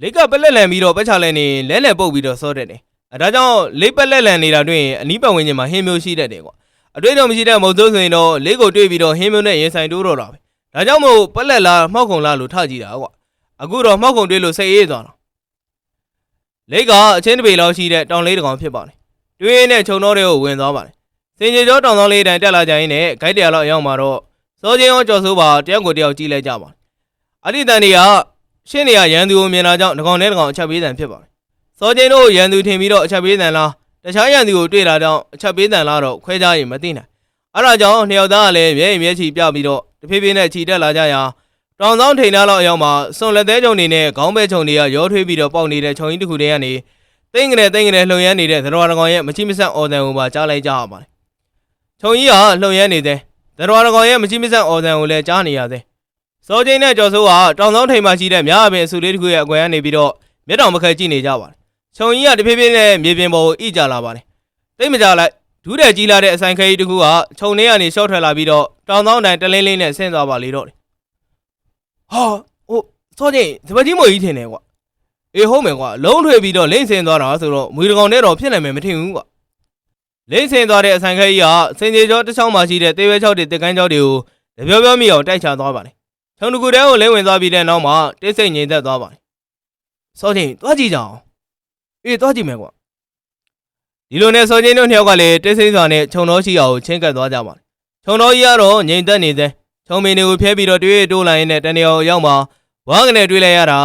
လက်ကပက်လက်လန်ပြီးတော့ပတ်ချလဲနေလဲလဲပုတ်ပြီးတော့စောတတ်တယ်အဲဒါကြောင့်လက်ပက်လက်လန်နေတာတွင်အနီးပတ်ဝန်းကျင်မှာဟင်းမျိုးရှိတတ်တယ်ကွာအတွေ့အကြုံမရှိတဲ့မုတ်ဆိုးဆိုရင်တော့လက်ကိုတွေ့ပြီးတော့ဟင်းမျိုးနဲ့ရင်ဆိုင်တိုးတော့တာပဲ ဒါကြောင့်မို့ပက်လက်လားမှောက်ခုံလားလို့ထကြည့်တာကွာအခုတော့မှောက်ခုံတွေ့လို့စိတ်အေးသွားတာလက်ကအချင်းတစ်ပေလောက်ရှိတဲ့တောင်လေးတစ်ကောင်ဖြစ်ပါတယ်တွင်းနဲ့ခြုံတော့တွေကိုဝင်သွားပါတယ်စင်ကြီးကျောတောင်သောလေးတိုင်တက်လာကြရင်နဲ့ဂိုက်တရလောက်ရောက်မှာတော့စောချင်းရောကြော်ဆိုးပါတယောက်ကိုတယောက်ကြည့်လိုက်ကြပါတယ်အဒီတန်တွေကရှင်းနေရရန်သူကိုမြင်လာကြောင်းတစ်ကောင်နဲ့တစ်ကောင်အချက်ပေးတန်ဖြစ်ပါတယ်စောချင်းတို့ရန်သူထင်ပြီးတော့အချက်ပေးတန်လားတခြားရန်သူကိုတွေ့လာတော့အချက်ပေးတန်လားတော့ခွဲခြားရင်မသိနိုင်အဲ့ဒါကြောင့်နှစ်ယောက်သားကလည်းမျက်ရည်မျက်ချီပြပြီးတော့ တဖြည်းဖြည်းနဲ့ခြီတက်လာကြရာတောင်ဆောင်ထိန်သားလောက်အရောက်မှာစွန်လက်သေးချုံနေနဲ့ခေါင်းပဲချုံတွေကရောထွေးပြီးတော့ပေါက်နေတဲ့ခြုံကြီးတစ်ခုတည်းကနေတိတ်ငရဲတိတ်ငရဲလှုံရမ်းနေတဲ့သတော်တကောင်ရဲ့မချိမဆက်အော်တန်ကိုပါကြားလိုက်ကြရပါတယ်ခြုံကြီးကလှုံရမ်းနေတဲ့သတော်တကောင်ရဲ့မချိမဆက်အော်တန်ကိုလည်းကြားနေရသေးစောချင်းနဲ့ကျော်စိုးကတောင်ဆောင်ထိန်မှာရှိတဲ့မြားအပင်အစုလေးတစ်ခုရဲ့အကွယ်ကနေပြီးတော့မျက်တောင်မခဲကြည့်နေကြပါတယ်ခြုံကြီးကတဖြည်းဖြည်းနဲ့မြေပြင်ပေါ်ကိုဣကြလာပါတယ်တိတ်မကြလိုက် ဒူးတဲ့ကြီးလာတဲ့အဆိုင်ခဲကြီးတစ်ခုကခြုံထဲကနေရှော့ထွက်လာပြီးတော့တောင်ဆောင်တိုင်တလင်းလေးနဲ့ဆင်းသွားပါလေတော့တယ်ဟာဟိုစောချင်းစပကြီးမွေကြီးထင်တယ်ကွာအေးဟုတ်မယ်ကွာလုံးထွေပြီးတော့လိမ့်စင်သွားတာဆိုတော့မွေတကောင်နဲ့တော့ဖြစ်နိုင်မယ်မထင်ဘူးကွာလိမ့်စင်သွားတဲ့အဆိုင်ခဲကြီးကစင်ကြီးကျောတစ်ချောင်းမှာရှိတဲ့တေးဝဲချောက်တွေတက်ကန်းချောက်တွေကိုတပြောပြောမိအောင်တိုက်ချသွားပါတယ်ခြုံတကူတဲကိုလိမ့်ဝင်သွားပြီးတဲ့နောက်မှာတိတ်ဆိတ်ငြိမ်သက်သွားပါတယ်စောချင်းသွားကြည့်ကြအောင်အေးသွားကြည့်မယ်ကွာ ဒီလိုနဲ့စောချင်းတို့နှစ်ယောက်ကလည်းတိတ်ဆိတ်စွာနဲ့ခြုံတော်ရှိအောင်ချင်းကပ်သွားကြပါတယ်ခြုံတော်ကြီးကတော့ငြိမ်သက်နေသေးခြုံမင်းတွေကိုဖျဲပြီးတော့တွေ့တိုးလာရင်းနဲ့တနေရာရောက်မှာဝါကနေတွေ့လိုက်ရတာ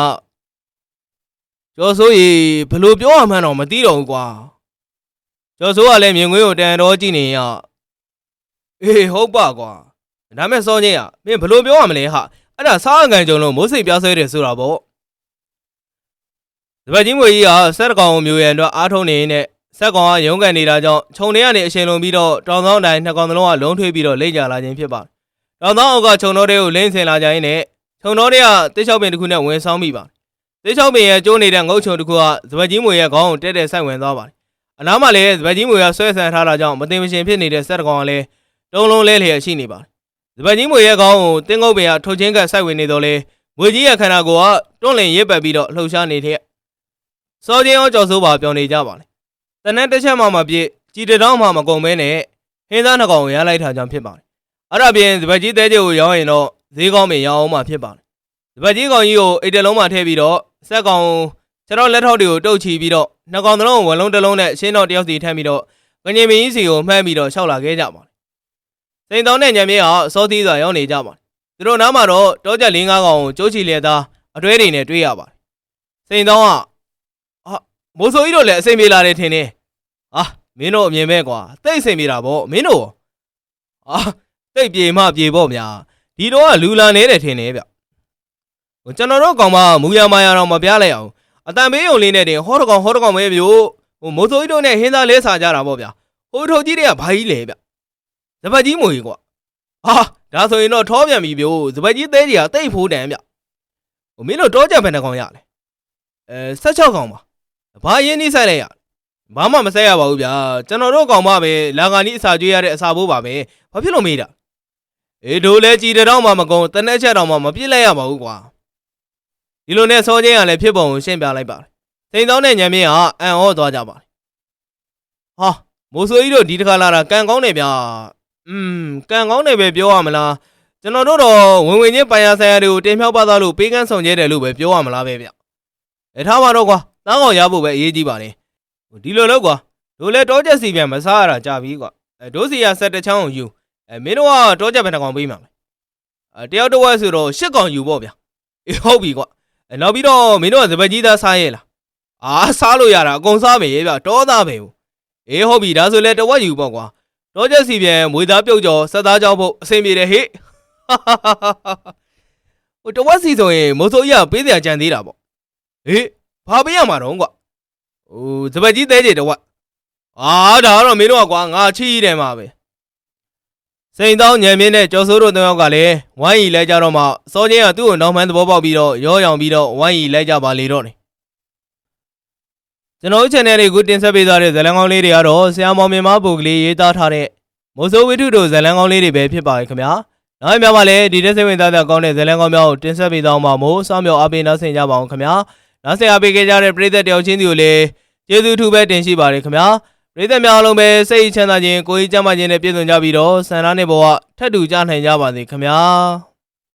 ကျော်စိုးရီဘယ်လိုပြောရမှန်းတော့မသိတော့ဘူးကွာကျော်စိုးကလည်းမြင်ကွင်းကိုတန်တော်ကြည့်နေရအေးဟုတ်ပါကွာဒါမဲ့စောချင်းอ่ะမင်းဘယ်လိုပြောရမလဲဟာအဲ့ဒါစားအကန်ကြုံလို့မိုးစိတ်ပြားဆွဲတယ်ဆိုတာပေါ့တပတ်ကြီးမွေကြီးကဆက်တကောင်ကိုမျိုးရန်အတွက်အားထုတ်နေရင်းနဲ့ ဆက်ကောင်ကရုန်းကန်နေတာကြောင့်ခြုံထဲကနေအရှင်လုံးပြီးတော့တောင်ဆောင်တိုင်းနှစ်ကောင်သလုံးကလုံးထွေးပြီးတော့လိမ့်ကြလာခြင်းဖြစ်ပါတယ်တောင်ဆောင်အောက်ကခြုံတော်တွေကိုလိမ့်ဆင်လာကြရင်းနဲ့ခြုံတော်တွေကတစ်ချောက်ပင်တစ်ခုနဲ့ဝင်ဆောင်မိပါတယ်သေချောင်းပင်ရဲ့ကျိုးနေတဲ့ငုတ်ချုံတစ်ခုကစပတ်ကြီးမွေရဲ့ခေါင်းကိုတက်တက်ဆိုင်ဝင်သွားပါတယ်။အနားမှာလည်းစပတ်ကြီးမွေကဆွဲဆန်ထားတာကြောင့်မတင်မရှင်ဖြစ်နေတဲ့စက်တကောင်ကလည်းတုံးလုံးလဲလျက်ရှိနေပါတယ်။စပတ်ကြီးမွေရဲ့ခေါင်းကိုတင်းငုတ်ပင်ကထုတ်ချင်းကဆိုင်ဝင်နေတော့လေငွေကြီးရဲ့ခန္ဓာကိုယ်ကတွန့်လင်ရစ်ပတ်ပြီးတော့လှုပ်ရှားနေတဲ့စောချင်းအောင်ကြော်စိုးပါပြောနေကြပါလေ။ တနက်တစ်ချက်မှမပြည့်ကြည်တတောင်းမှမကုန်မဲနဲ့ဟင်းသားနှစ်ကောင်ကိုရလိုက်တာကြောင့်ဖြစ်ပါတယ်။အဲ့ဒါပြင်စပတ်ကြီးတဲကြီးကိုရောင်းရင်တော့ဈေးကောင်းပင်ရောင်းအောင်မှဖြစ်ပါတယ်။စပတ်ကြီးကောင်ကြီးကိုအိတ်တလုံးမှထည့်ပြီးတော့ဆက်ကောင်ကျွန်တော်လက်ထောက်တွေကိုတုတ်ချီပြီးတော့နှစ်ကောင်သလုံးကိုဝလုံးတစ်လုံးနဲ့ရှင်းတော့တယောက်စီထမ်းပြီးတော့ကငြိမ်မင်းကြီးစီကိုမှန်းပြီးတော့ရှောက်လာခဲ့ကြပါတယ်။စိန်တောင်းတဲ့ညံမြေကစောသီးစွာရောက်နေကြပါတယ်။သူတို့နားမှာတော့တောကြက်၄၅ကောင်ကိုကျိုးချီလက်သားအတွဲတွေနဲ့တွေ့ရပါတယ်။စိန်တောင်းကအာ မိုးဆိုကြီးတို့လည်းအစိမ်ပြေလာတယ်ထင်တယ်။အာမင်းတို့အမြင်ပဲကွာတိတ်အစိမ်ပြေတာပေါ့မင်းတို့အာတိတ်ပြေမှပြေပေါ့ဗျာဒီတော့ကလူလာနေတယ်ထင်တယ်ဗျ။ဟိုကျွန်တော်တို့ကောင်မမူရမာရတော့မပြလိုက်အောင်အတန်ပေးုံလေးနဲ့တင်ဟောတကောင်ဟောတကောင်ပဲဗျို့ဟိုမိုးစိုးကြီးတို့နဲ့ဟင်းသားလဲစားကြတာပေါ့ဗျာဟိုထုတ်ကြီးတွေကဘာကြီးလဲဗျဇပတ်ကြီးမွေကွာဟာဒါဆိုရင်တော့ထောပြန်ပြီဗျို့ဇပတ်ကြီးသေးကြီးကတိတ်ဖိုးတန်ဗျဟိုမင်းတို့တောကြဘယ်နှကောင်ရလဲအဲ16ကောင်ပါ ဘာရင်းနှီးဆိုင်လိုက်ရဘာမှမဆက်ရပါဘူးဗျာကျွန်တော်တို့ကောင်မပဲလာဂာနီအစာကျွေးရတဲ့အစာဘိုးပါပဲဘာဖြစ်လို့မေးတာအေးတို့လဲကြည်တတော့မှမကုန်တနက်ချက်တော့မှမပြစ်လိုက်ရပါဘူးကွာဒီလိုနဲ့စောချင်းကလည်းဖြစ်ပုံကိုရှင်းပြလိုက်ပါတယ်။စိန်သောင်းတဲ့ညံမြင့်ကအံ့ဩသွားကြပါတယ်။ဟာမိုးဆိုကြီးတို့ဒီတစ်ခါလာတာကံကောင်းတယ်ဗျာ။อืมကံကောင်းတယ်ပဲပြောရမလား။ကျွန်တော်တို့တော့ဝင်ဝင်ချင်းပိုင်ရဆိုင်ရတွေကိုတင်မြောက်ပါသားလို့ပေးကမ်းဆောင်ကျဲတယ်လို့ပဲပြောရမလားပဲဗျ။အဲထားပါတော့ကွာ။သားကောင်ရဖို့ပဲအရေးကြီးပါလေ။ဟိုဒီလိုလို့ကွာ။တို့လည်းတောချက်စီပြန်မစားရတာကြာပြီကွာ။အဲတို့စီရဆက်တစ်ချောင်းကိုယူ။အဲမင်းတို့ကတောချက်ဘယ်နှကောင်ပေးမှာလဲ။အဲတယောက်တစ်ဝက်ဆိုတော့ရှစ်ကောင်ယူပေါ့ဗျာ။အေးဟုတ်ပြီကွာ။အဲနောက်ပြီးတော့မင်းတို့ကစပက်ကြီးသားစားရဲ့လားအာစားလို့ရတာအကုန်စားမယ်ရဲ့ဗျတောသားပဲဘူးအေးဟုတ်ပြီဒါဆိုလဲတဝက်ယူပေါ့ကွာတောချက်စီပြန်မွေသားပြုတ်ကျော်ဆက်သားကြောင်းဖို့အဆင်ပြေတယ်ဟေ့ဟိုတဝက်စီဆိုရင်မိုးစိုးကြီးကပေးစရာကြံသေးတာပေါ့ဟေး ဘာပေးရမှာတော့ကွာဟိုစပက်ကြီးသေးကြတဝက်အာဒါကတော့မင်းတို့ကကွာငါချီးတယ်မှာပဲစိန်တောင်းညံမြင့်တဲ့ကျော်စိုးတို့တယောက်ကလည်းဝိုင်းရီလဲကြတော့မှစောချင်းကသူ့ကိုနောက်မှန်းသဘောပေါက်ပြီးတော့ရောရောင်ပြီးတော့ဝိုင်းရီလဲကြပါလေတော့တယ်ကျွန်တော်တို့ channel လေးကိုတင်ဆက်ပေးသွားတဲ့ဇာတ်လမ်းကောင်းလေးတွေကတော့ဆရာမောင်မြင်မပုံကလေးရေးသားထားတဲ့မိုးစိုးဝိထုတို့ဇာတ်လမ်းကောင်းလေးတွေပဲဖြစ်ပါရဲ့ခင်ဗျာနောက်များပါလေဒီတဲ့စိတ်ဝင်စားတဲ့ကောင်းတဲ့ဇလန်ကောင်းများကိုတင်ဆက်ပေးသွားမှာမို့စောင့်မျှော်အားပေးနောက်ဆင်ကြပါအောင်ခင်ဗျာ နောက်ဆင်အားပေးခဲ့ကြတဲ့ပရိသတ်တယောက်ချင်းစီကိုလည်းကျေးဇူးထူးပဲတင်ရှိပါတယ်ခင်ဗျာပရိသတ်များအားလုံးပဲစိတ်ချမ်းသာခြင်းကိုယ်ကြီးကျန်းမာခြင်းနဲ့ပြည့်စုံကြပြီးတော့ဆန္ဒနဲ့ဘဝထပ်တူကြနိုင်ကြပါစေခင်ဗျာ